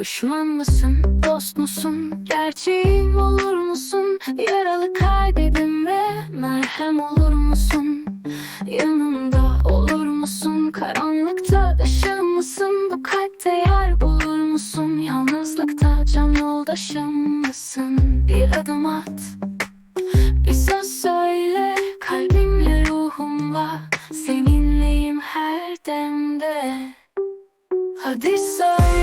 Düşman mısın, dost musun, gerçeğim olur musun? Yaralı kalbimde merhem olur musun? Yanımda olur musun? Karanlıkta ışığım mısın? Bu kalpte yer bulur musun? Yalnızlıkta can yoldaşım mısın? Bir adım at, bir söz söyle Kalbimle ruhumla seninleyim her demde Hadi söyle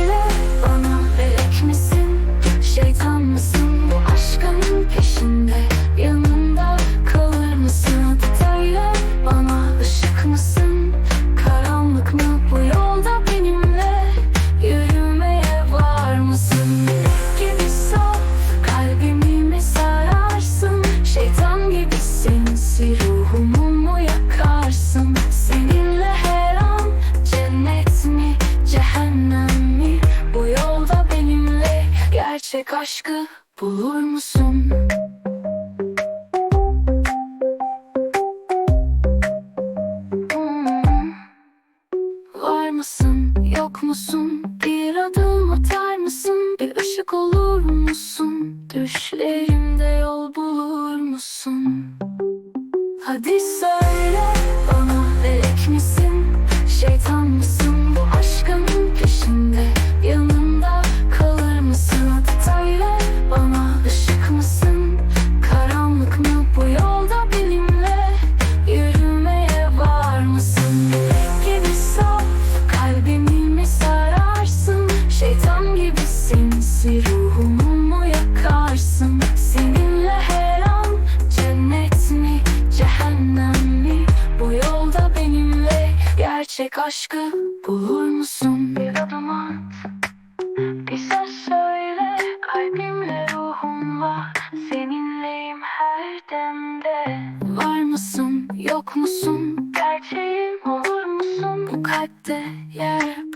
gerçek aşkı bulur musun? Hmm. Var mısın, yok musun? Bir adım atar mısın? Bir ışık olur musun? Düşlerimde yol bulur musun? Hadi söyle gerçek aşkı bulur musun? Bir adım at, bir söz söyle kalbimle ruhumla seninleyim her demde. Var mısın, yok musun? Gerçeğim olur musun? Bu kalpte yer